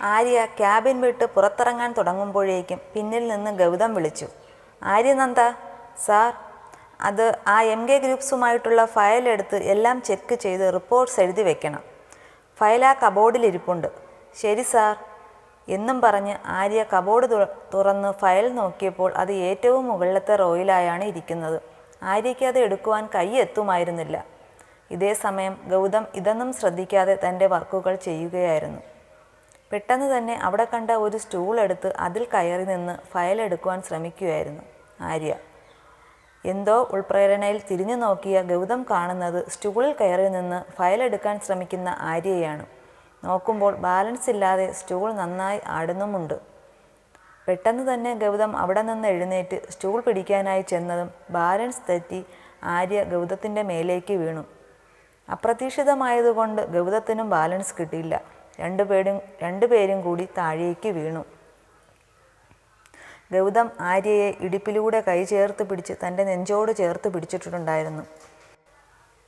Arya cabin വിട്ട് പുറത്തിറങ്ങാൻ തുടങ്ങുമ്പോഴേക്കും പിന്നിൽ നിന്ന് ഗൗതം വിളിച്ചു. ആര്യ ആര്യനന്ദ സാർ അത് ആ എം കെ ഗ്രൂപ്പ്സുമായിട്ടുള്ള ഫയൽ എടുത്ത് എല്ലാം ചെക്ക് ചെയ്ത് റിപ്പോർട്ട്സ് എഴുതി വെക്കണം. ഫയൽ ആ കബോർഡിൽ ഇരിപ്പുണ്ട്. ശരി സാർ. എന്നും പറഞ്ഞ് ആര്യ കബോർഡ് തുറന്ന് ഫയൽ നോക്കിയപ്പോൾ അത് ഏറ്റവും മുകളിലത്തെ റോയിലായാണ് ഇരിക്കുന്നത്. ആര്യയ്ക്ക് അത് എടുക്കുവാൻ കൈ എത്തുമായിരുന്നില്ല. ഇതേ സമയം ഗൗതം ഇതൊന്നും ശ്രദ്ധിക്കാതെ തന്റെ വർക്കുകൾ ചെയ്യുകയായിരുന്നു. പെട്ടെന്ന് തന്നെ അവിടെ കണ്ട ഒരു സ്റ്റൂൾ എടുത്ത് അതിൽ കയറി നിന്ന് ഫയൽ എടുക്കുവാൻ ശ്രമിക്കുകയായിരുന്നു ആര്യ. എന്തോ ഉൾപ്രേരണയിൽ തിരിഞ്ഞു നോക്കിയ ഗൗതം കാണുന്നത് സ്റ്റൂളിൽ കയറി നിന്ന് ഫയൽ എടുക്കാൻ ശ്രമിക്കുന്ന ആര്യയാണ്. നോക്കുമ്പോൾ ബാലൻസ് ഇല്ലാതെ സ്റ്റൂൾ നന്നായി ആടുന്നുമുണ്ട്. പെട്ടെന്ന് തന്നെ ഗൗതം അവിടെ നിന്ന് എഴുന്നേറ്റ് സ്റ്റൂൾ പിടിക്കാനായി ചെന്നതും ബാലൻസ് തെറ്റി ആര്യ ഗൗതത്തിന്റെ മേലേക്ക് വീണു. അപ്രതീക്ഷിതമായതുകൊണ്ട് ഗൗതത്തിനും ബാലൻസ് കിട്ടിയില്ല. രണ്ടുപേരും രണ്ടുപേരും കൂടി താഴേക്ക് വീണു. ഗൗതം ആര്യയെ ഇടുപ്പിലൂടെ കൈ ചേർത്ത് പിടിച്ച് തന്റെ നെഞ്ചോട് ചേർത്ത് പിടിച്ചിട്ടുണ്ടായിരുന്നു.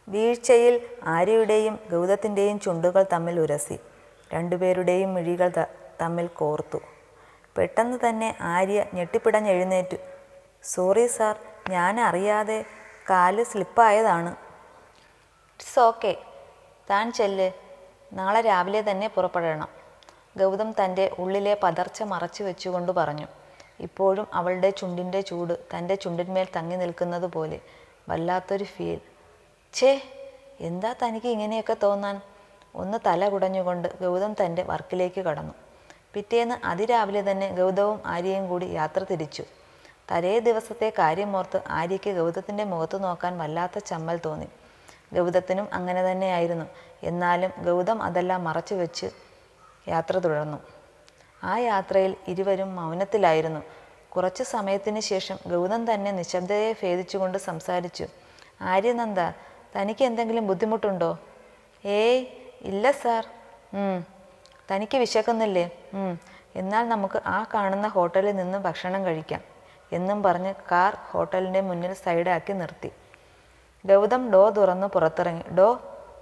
വീഴ്ചയിൽ ആര്യയുടെയും ഗൗതത്തിന്റെയും ചുണ്ടുകൾ തമ്മിൽ ഉരസി. രണ്ടുപേരുടെയും മിഴികൾ തമ്മിൽ കോർത്തു. പെട്ടെന്ന് തന്നെ ആര്യ ഞെട്ടിപ്പിടഞ്ഞെഴുന്നേറ്റു. സോറി സാർ ഞാൻ അറിയാതെ കാൽ സ്ലിപ്പായതാണ്. It's okay. താൻ ചെല്ല്. നാളെ രാവിലെ തന്നെ പുറപ്പെടണം. ഗൗതം തന്റെ ഉള്ളിലെ പതർച്ച മറച്ചു വെച്ചുകൊണ്ട് പറഞ്ഞു ഇപ്പോഴും അവളുടെ ചുണ്ടിന്റെ ചൂട് തന്റെ ചുണ്ടിന്മേൽ തങ്ങി നിൽക്കുന്നത് പോലെ വല്ലാത്തൊരു ഫീൽ ഛേ എന്താ തനിക്ക് ഇങ്ങനെയൊക്കെ തോന്നാൻ? ഒന്ന് തല കുടഞ്ഞുകൊണ്ട് ഗൗതം തന്റെ വർക്കിലേക്ക് കടന്നു. പിറ്റേന്ന് അതിരാവിലെ തന്നെ ഗൗതവും ആര്യയും കൂടി യാത്ര തിരിച്ചു. തലേ ദിവസത്തെ കാര്യമോർത്ത് ആര്യയ്ക്ക് ഗൗതത്തിന്റെ മുഖത്ത് നോക്കാൻ വല്ലാത്ത ചമ്മൽ തോന്നി. ഗൗതത്തിനും അങ്ങനെ തന്നെയായിരുന്നു. എന്നാലും ഗൗതം അതെല്ലാം മറച്ചു വെച്ച് യാത്ര തുടർന്നു. ആ യാത്രയിൽ ഇരുവരും മൗനത്തിലായിരുന്നു. കുറച്ചു സമയത്തിന് ശേഷം ഗൗതം തന്നെ നിശബ്ദതയെ ഭേദിച്ചുകൊണ്ട് സംസാരിച്ചു. ആര്യനന്ദ തനിക്ക് എന്തെങ്കിലും ബുദ്ധിമുട്ടുണ്ടോ? ഏയ് ഇല്ല സാർ. തനിക്ക് വിശക്കുന്നില്ലേ. എന്നാൽ നമുക്ക് ആ കാണുന്ന ഹോട്ടലിൽ നിന്ന് ഭക്ഷണം കഴിക്കാം എന്നും പറഞ്ഞ് കാർ ഹോട്ടലിന്റെ മുന്നിൽ സൈഡാക്കി നിർത്തി. ഗൗതം ഡോ തുറന്ന് പുറത്തിറങ്ങി. ഡോ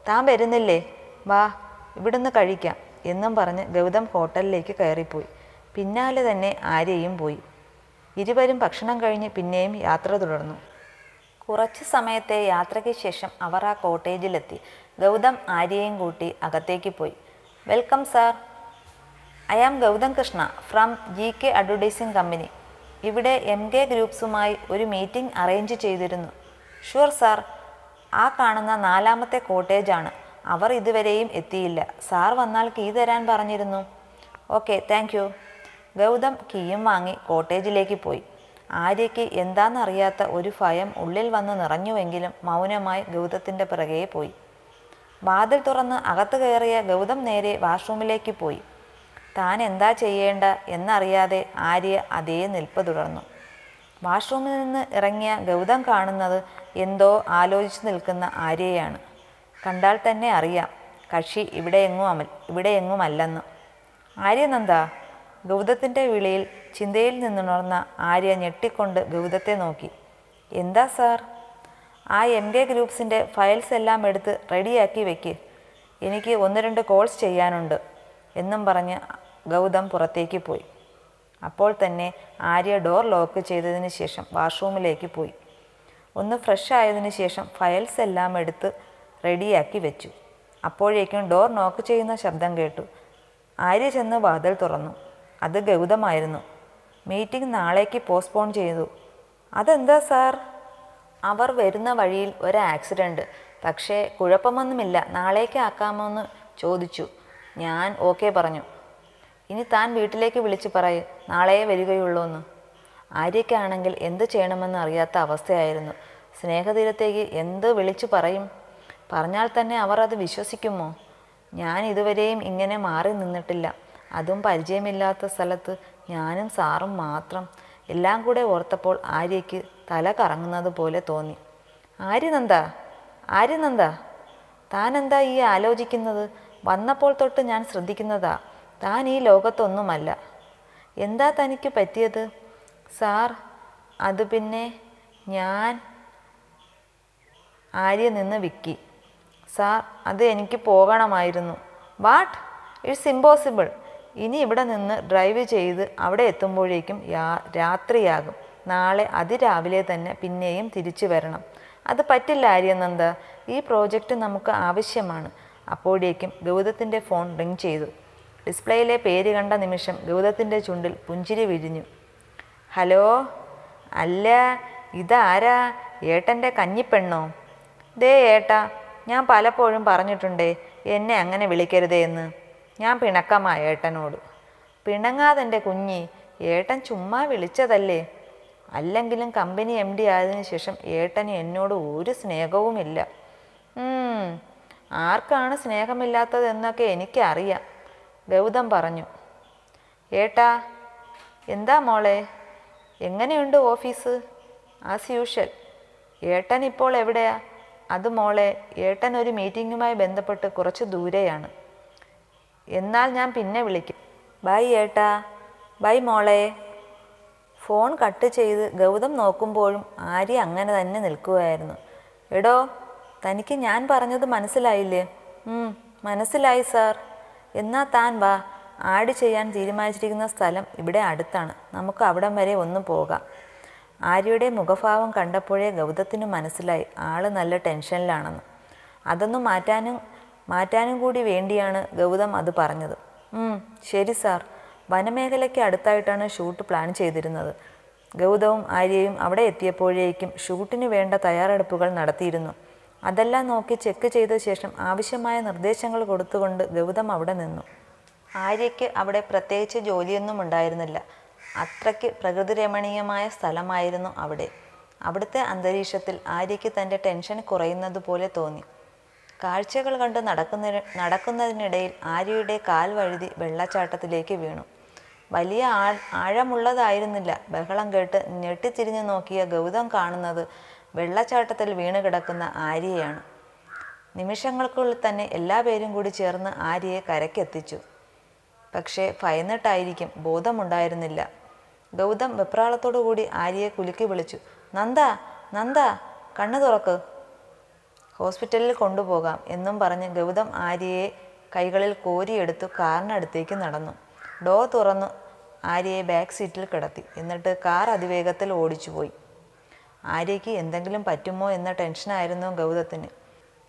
താൻ വരുന്നില്ലേ? വാ ഇവിടുന്ന് കഴിക്കാം എന്നും പറഞ്ഞ് ഗൗതം ഹോട്ടലിലേക്ക് കയറിപ്പോയി. പിന്നാലെ തന്നെ ആര്യയും പോയി. ഇരുവരും ഭക്ഷണം കഴിഞ്ഞ് പിന്നെയും യാത്ര തുടർന്നു. കുറച്ച് സമയത്തെ യാത്രയ്ക്ക് ശേഷം അവർ ആ കോട്ടേജിലെത്തി. ഗൗതം ആര്യയും കൂട്ടി അകത്തേക്ക് പോയി. Welcome sir. I am Gautham Krishna from G K advertising company. ഇവിടെ എം കെ ഗ്രൂപ്പ്സുമായി ഒരു മീറ്റിംഗ് അറേഞ്ച് ചെയ്തിരുന്നു. ഷുവർ സാർ ആ കാണുന്ന നാലാമത്തെ കോട്ടേജാണ്. അവർ ഇതുവരെയും എത്തിയില്ല. സാർ വന്നാൽ കീ തരാൻ പറഞ്ഞിരുന്നു. Okay thank you. ഗൗതം കീയും വാങ്ങി കോട്ടേജിലേക്ക് പോയി. ആര്യയ്ക്ക് എന്താണെന്നറിയാത്ത ഒരു ഭയം ഉള്ളിൽ വന്ന് നിറഞ്ഞുവെങ്കിലും മൗനമായി ഗൗതത്തിന്റെ പിറകെ പോയി. വാതിൽ തുറന്ന് അകത്ത് കയറിയ ഗൗതം നേരെ വാഷ്റൂമിലേക്ക് പോയി. താൻ എന്താ ചെയ്യേണ്ട എന്നറിയാതെ ആര്യ അതേ നിൽപ്പ് തുടർന്നു. വാഷ്റൂമിൽ നിന്ന് ഇറങ്ങിയ ഗൗതം കാണുന്നത് എന്തോ ആലോചിച്ച് നിൽക്കുന്ന ആര്യയാണ്. കണ്ടാൽ തന്നെ അറിയാം കക്ഷി ഇവിടെ എങ്ങും അമൽ ഇവിടെ എങ്ങുമല്ലെന്ന് ആര്യനന്ദ ഗൗതത്തിന്റെ വിളിയിൽ ചിന്തയിൽ നിന്നുണർന്ന ആര്യ ഞെട്ടിക്കൊണ്ട് ഗൗതത്തെ നോക്കി. എന്താ സാർ? ആ എം കെ ഗ്രൂപ്പ്സിന്റെ ഫയൽസ് എല്ലാം എടുത്ത് റെഡിയാക്കി വെക്ക്. എനിക്ക് ഒന്ന് രണ്ട് കോൾസ് ചെയ്യാനുണ്ട് എന്നും പറഞ്ഞ് ഗൗതം പുറത്തേക്ക് പോയി. അപ്പോൾ തന്നെ ആര്യ ഡോർ ലോക്ക് ചെയ്തതിന് ശേഷം വാഷ്റൂമിലേക്ക് പോയി. ഒന്ന് ഫ്രഷ് ആയതിന് ശേഷം ഫയൽസ് എല്ലാം എടുത്ത് റെഡിയാക്കി വെച്ചു. അപ്പോഴേക്കും ഡോർ നോക്ക് ചെയ്യുന്ന ശബ്ദം കേട്ടു. ആര്യ ചെന്ന് വാതിൽ തുറന്നു. അത് ഗൗതമായിരുന്നു. മീറ്റിംഗ് നാളേക്ക് പോസ്റ്റ്പോൺ ചെയ്തു. അതെന്താ സാർ? അവർ വരുന്ന വഴിയിൽ ഒരു ആക്സിഡന്റ് പക്ഷേ കുഴപ്പമൊന്നുമില്ല. നാളേക്ക് ആക്കാമോ എന്ന് ചോദിച്ചു. ഞാൻ ഓക്കെ പറഞ്ഞു. ഇനി താൻ വീട്ടിലേക്ക് വിളിച്ചു പറയും. നാളെയേ വരികയുള്ളൂ എന്ന് ആര്യയ്ക്കാണെങ്കിൽ എന്ത് ചെയ്യണമെന്ന് അറിയാത്ത അവസ്ഥയായിരുന്നു. സ്നേഹതീരത്തേക്ക് എന്ത് വിളിച്ചു പറയും? പറഞ്ഞാൽ തന്നെ അവർ അത് വിശ്വസിക്കുമോ? ഞാൻ ഇതുവരെയും ഇങ്ങനെ മാറി നിന്നിട്ടില്ല. അതും പരിചയമില്ലാത്ത സ്ഥലത്ത് ഞാനും സാറും മാത്രം. എല്ലാം കൂടെ ഓർത്തപ്പോൾ ആര്യയ്ക്ക് തല കറങ്ങുന്നത് പോലെ തോന്നി. ആര്യനന്ദ? ആര്യനന്ദ? താനെന്താ ഈ ആലോചിക്കുന്നത്? വന്നപ്പോൾ തൊട്ട് ഞാൻ ശ്രദ്ധിക്കുന്നതാ. താൻ ഈ ലോകത്തൊന്നുമല്ല. എന്താ തനിക്ക് പറ്റിയത്? സാർ അത് പിന്നെ ഞാൻ ആര്യ നിന്ന് വിക്കി. സാർ അത് എനിക്ക് പോകണമായിരുന്നു. വാട്ട്? It's impossible. ഇനി ഇവിടെ നിന്ന് ഡ്രൈവ് ചെയ്ത് അവിടെ എത്തുമ്പോഴേക്കും യാ രാത്രിയാകും. നാളെ അതിരാവിലെ തന്നെ പിന്നെയും തിരിച്ചു വരണം. അത് പറ്റില്ല ആര്യനന്ദ. ഈ പ്രോജക്റ്റ് നമുക്ക് ആവശ്യമാണ്. അപ്പോഴേക്കും ഗൗതത്തിന്റെ ഫോൺ റിങ് ചെയ്തു. ഡിസ്പ്ലേയിലെ പേര് കണ്ട നിമിഷം ഗൗതത്തിന്റെ ചുണ്ടിൽ പുഞ്ചിരി വിരിഞ്ഞു. ഹലോ? അല്ല ഇതാരാ? ഏട്ടന്റെ കഞ്ഞിപ്പെണ്ണോ? ദേ ഏട്ടാ ഞാൻ പലപ്പോഴും പറഞ്ഞിട്ടുണ്ടേ എന്നെ അങ്ങനെ വിളിക്കരുതേ എന്ന്. ഞാൻ പിണക്കമാ ഏട്ടനോട്. പിണങ്ങാതെന്റെ കുഞ്ഞി ഏട്ടൻ ചുമ്മാ വിളിച്ചതല്ലേ? അല്ലെങ്കിലും കമ്പനി എം ഡി ആയതിനു ശേഷം ഏട്ടന് എന്നോട് ഒരു സ്നേഹവുമില്ല. ആർക്കാണ് സ്നേഹമില്ലാത്തതെന്നൊക്കെ എനിക്കറിയാം. ഗൗതം പറഞ്ഞു. ഏട്ടാ എന്താ മോളെ? എങ്ങനെയുണ്ട് ഓഫീസ്? ആസ് യൂഷ്വൽ ഏട്ടൻ ഇപ്പോൾ എവിടെയാ? അത് മോളെ ഏട്ടൻ ഒരു മീറ്റിങ്ങുമായി ബന്ധപ്പെട്ട് കുറച്ച് ദൂരെയാണ്. എന്നാൽ ഞാൻ പിന്നെ വിളിക്കും. ബൈ ഏട്ടാ. ബൈ മോളെ. ഫോൺ കട്ട് ചെയ്ത് ഗൗതം നോക്കുമ്പോഴും ആര്യ അങ്ങനെ തന്നെ നിൽക്കുകയായിരുന്നു എടോ തനിക്ക് ഞാൻ പറഞ്ഞത് മനസ്സിലായില്ലേ? മനസ്സിലായി സാർ. എന്നാ താൻ വാ. ആഡ് ചെയ്യാൻ തീരുമാനിച്ചിരിക്കുന്ന സ്ഥലം ഇവിടെ അടുത്താണ്. നമുക്ക് അവിടം വരെ ഒന്ന് പോകാം. ആര്യയുടെ മുഖഭാവം കണ്ടപ്പോഴേ ഗൗതത്തിന് മനസ്സിലായി. ആൾ നല്ല ടെൻഷനിലാണെന്ന്. അതൊന്നും മാറ്റാനും മാറ്റാനും കൂടി വേണ്ടിയാണ് ഗൗതം അത് പറഞ്ഞത്. ശരി സാർ. വനമേഖലയ്ക്ക് അടുത്തായിട്ടാണ് ഷൂട്ട് പ്ലാൻ ചെയ്തിരുന്നത്. ഗൗതവും ആര്യയും അവിടെ എത്തിയപ്പോഴേക്കും ഷൂട്ടിന് വേണ്ട തയ്യാറെടുപ്പുകൾ നടത്തിയിരുന്നു. അതെല്ലാം നോക്കി ചെക്ക് ചെയ്ത ശേഷം ആവശ്യമായ നിർദ്ദേശങ്ങൾ കൊടുത്തുകൊണ്ട് ഗൗതം അവിടെ നിന്നു. ആര്യയ്ക്ക് അവിടെ പ്രത്യേകിച്ച് ജോലിയൊന്നും ഉണ്ടായിരുന്നില്ല. അത്രയ്ക്ക് പ്രകൃതിരമണീയമായ സ്ഥലമായിരുന്നു അവിടെ. അവിടുത്തെ അന്തരീക്ഷത്തിൽ ആര്യയ്ക്ക് തന്റെ ടെൻഷൻ കുറയുന്നത് പോലെ തോന്നി. കാഴ്ചകൾ കണ്ട് നടക്കുന്ന നടക്കുന്നതിനിടയിൽ ആര്യയുടെ കാൽ വഴുതി വെള്ളച്ചാട്ടത്തിലേക്ക് വീണു. വലിയ ആഴമുള്ളതായിരുന്നില്ല. ബഹളം കേട്ട് ഞെട്ടിത്തിരിഞ്ഞു നോക്കിയ ഗൗതം കാണുന്നത് വെള്ളച്ചാട്ടത്തിൽ വീണ് കിടക്കുന്ന ആര്യയാണ്. നിമിഷങ്ങൾക്കുള്ളിൽ തന്നെ എല്ലാ പേരും കൂടി ചേർന്ന് ആര്യയെ കരയ്ക്കെത്തിച്ചു. പക്ഷേ ഭയന്നിട്ടായിരിക്കും ബോധമുണ്ടായിരുന്നില്ല. ഗൗതം വെപ്രാളത്തോടു കൂടി ആര്യയെ കുലുക്കി വിളിച്ചു. നന്ദ നന്ദ കണ്ണു തുറക്ക്. ഹോസ്പിറ്റലിൽ കൊണ്ടുപോകാം എന്നും പറഞ്ഞ് ഗൗതം ആര്യയെ കൈകളിൽ കോരിയെടുത്തു കാറിനടുത്തേക്ക് നടന്നു. ഡോ തുറന്നു ആര്യയെ ബാക്ക് സീറ്റിൽ കിടത്തി. എന്നിട്ട് കാർ അതിവേഗത്തിൽ ഓടിച്ചുപോയി. ആര്യയ്ക്ക് എന്തെങ്കിലും പറ്റുമോ എന്ന ടെൻഷനായിരുന്നു ഗൗതത്തിന്.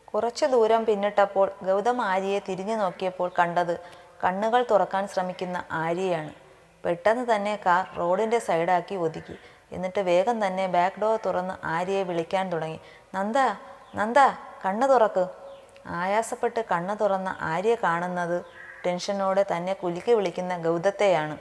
കുറച്ചു ദൂരം പിന്നിട്ടപ്പോൾ ഗൗതം ആര്യയെ തിരിഞ്ഞു നോക്കിയപ്പോൾ കണ്ടത് കണ്ണുകൾ തുറക്കാൻ ശ്രമിക്കുന്ന ആര്യയാണ്. പെട്ടെന്ന് തന്നെ കാർ റോഡിന്റെ സൈഡാക്കി ഒതുക്കി. എന്നിട്ട് വേഗം തന്നെ ബാക്ക് ഡോർ തുറന്ന് ആര്യയെ വിളിക്കാൻ തുടങ്ങി. നന്ദ നന്ദ കണ്ണ് തുറക്ക്. ആയാസപ്പെട്ട് കണ്ണ് തുറന്ന ആര്യ കാണുന്നത് ടെൻഷനോടെ തന്നെ കുലുക്കി വിളിക്കുന്ന ഗൗതത്തെയാണ്.